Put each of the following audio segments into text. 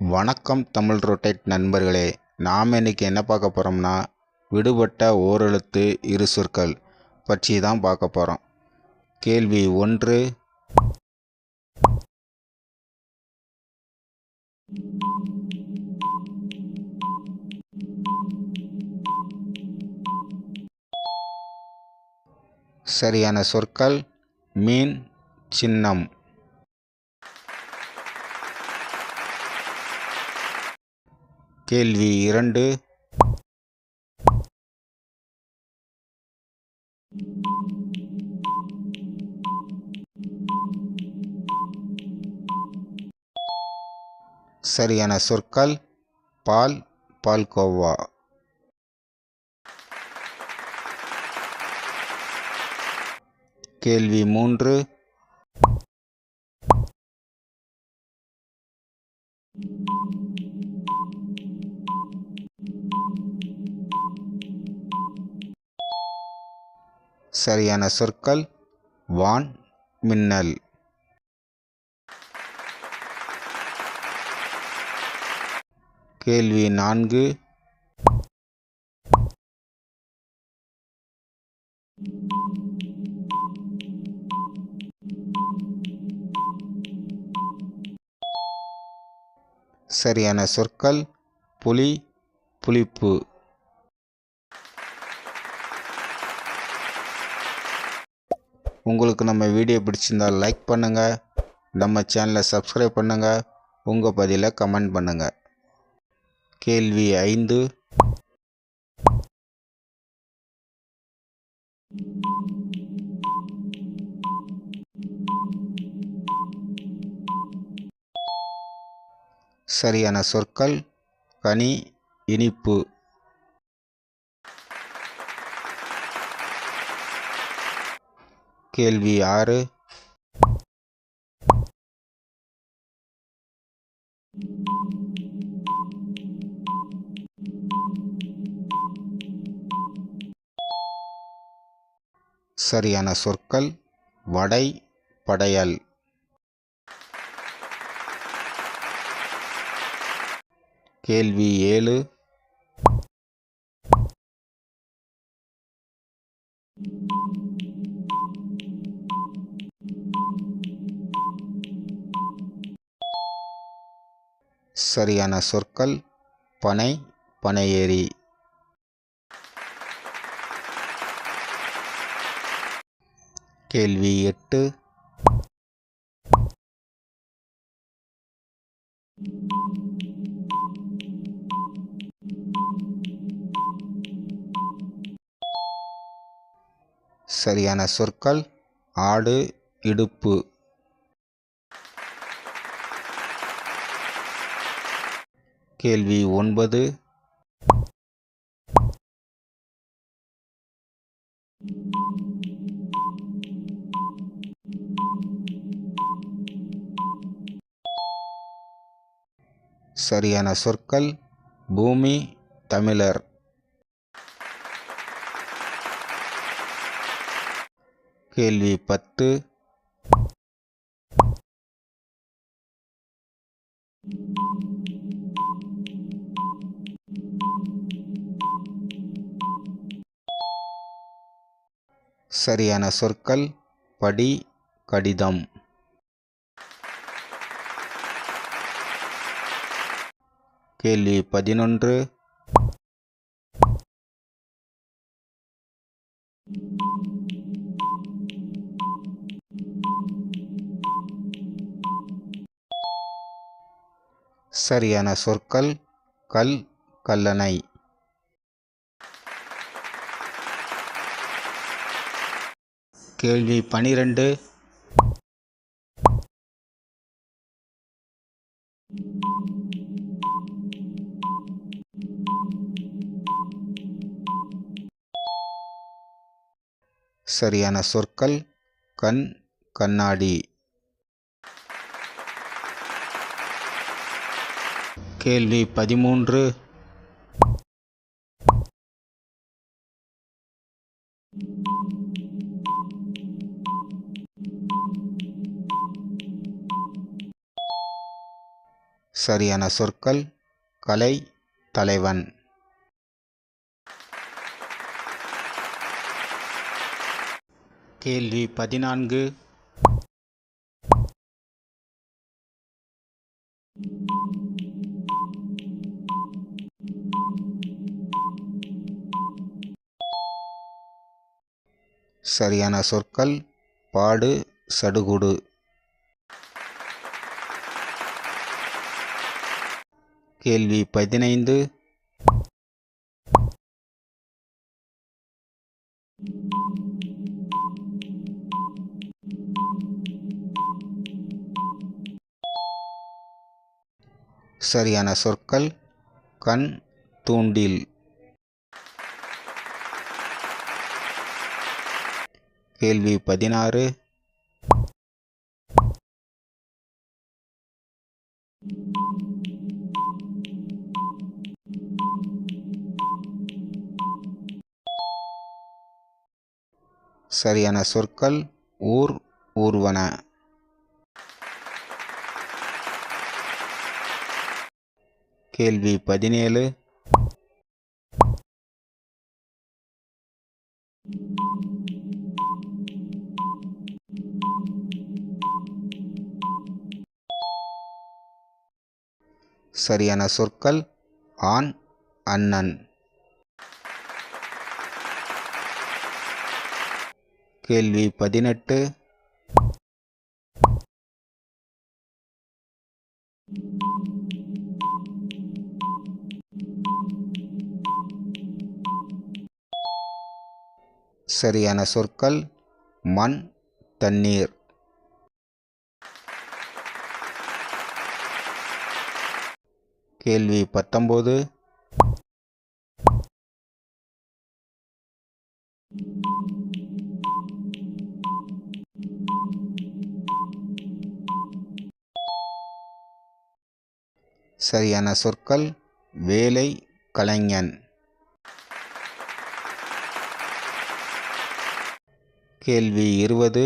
வணக்கம் தமிழ் ரொட்டேட் நண்பர்களே. நாம் இன்னைக்கு என்ன பார்க்க போகிறோம்னா விடுபட்ட ஓரெழுத்து இரு சொற்கள் பற்றி தான் பார்க்க போகிறோம் கேள்வி ஒன்று. சரியான சொற்கள் மீன் சின்னம். கேள்வி இரண்டு. சரியான சொற்கள் பால் பால்கோவா கேள்வி மூன்று. சரியான சொற்கள் வான் மின்னல். கேள்வி நான்கு. சரியான சொற்கள் புலி புளிப்பு. உங்களுக்கு நம்ம வீடியோ பிடிச்சிருந்தா லைக் பண்ணுங்கள் நம்ம சேனலை சப்ஸ்கிரைப் பண்ணுங்கள் உங்கள் பதிலை கமெண்ட் பண்ணுங்கள் கேள்வி ஐந்து. சரியான சொற்கள். கனி இனிப்பு. கேள்வி ஆறு. சரியான சொற்கள் வடை படையல். கேள்வி ஏழு. சரியான சொற்கள் பனை பனையேறி. கேள்வி எட்டு. சரியான சொற்கள் ஆடு இடுப்பு. கேள்வி ஒன்பது. சரியான சொற்கள் பூமி தமிழர். கேள்வி பத்து. சரியான சொற்கள் படி கடிதம். கேள்வி பதினொன்று. சரியான சொற்கள் கல் கல்லணை. கேள்வி பனிரெண்டு. சரியான சொற்கள் கண் கண்ணாடி. கேள்வி பதிமூன்று. சரியான சொற்கள் கலை தலைவன். கேள்வி பதினான்கு. சரியான சொற்கள் பாடு சடுகுடு. கேள்வி பதினைந்து. சரியான சொற்கள் கண் தூண்டில். கேள்வி பதினாறு. சரியான சொற்கள் ஊர் ஊர்வன. கேள்வி பதினேழு. சரியான சொற்கள் ஆண் அண்ணன். கேள்வி பதினெட்டு. சரியான சொற்கள் மண் தண்ணீர். கேள்வி பத்தொம்போது. சரியான சொற்கள் வேலை கலைஞன். கேள்வி இருபது.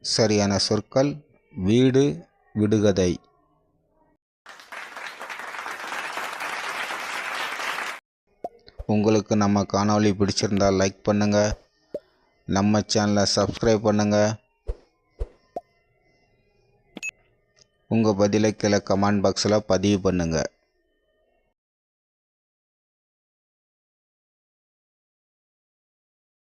சரியான சொற்கள் வீடு விடுகதை. உங்களுக்கு நம்ம காணொளி பிடிச்சிருந்தா லைக் பண்ணுங்கள் நம்ம சேனலை சப்ஸ்கிரைப் பண்ணுங்கள் உங்கள் பதிலை கீழே கமெண்ட் பாக்ஸில் பதிவு பண்ணுங்கள்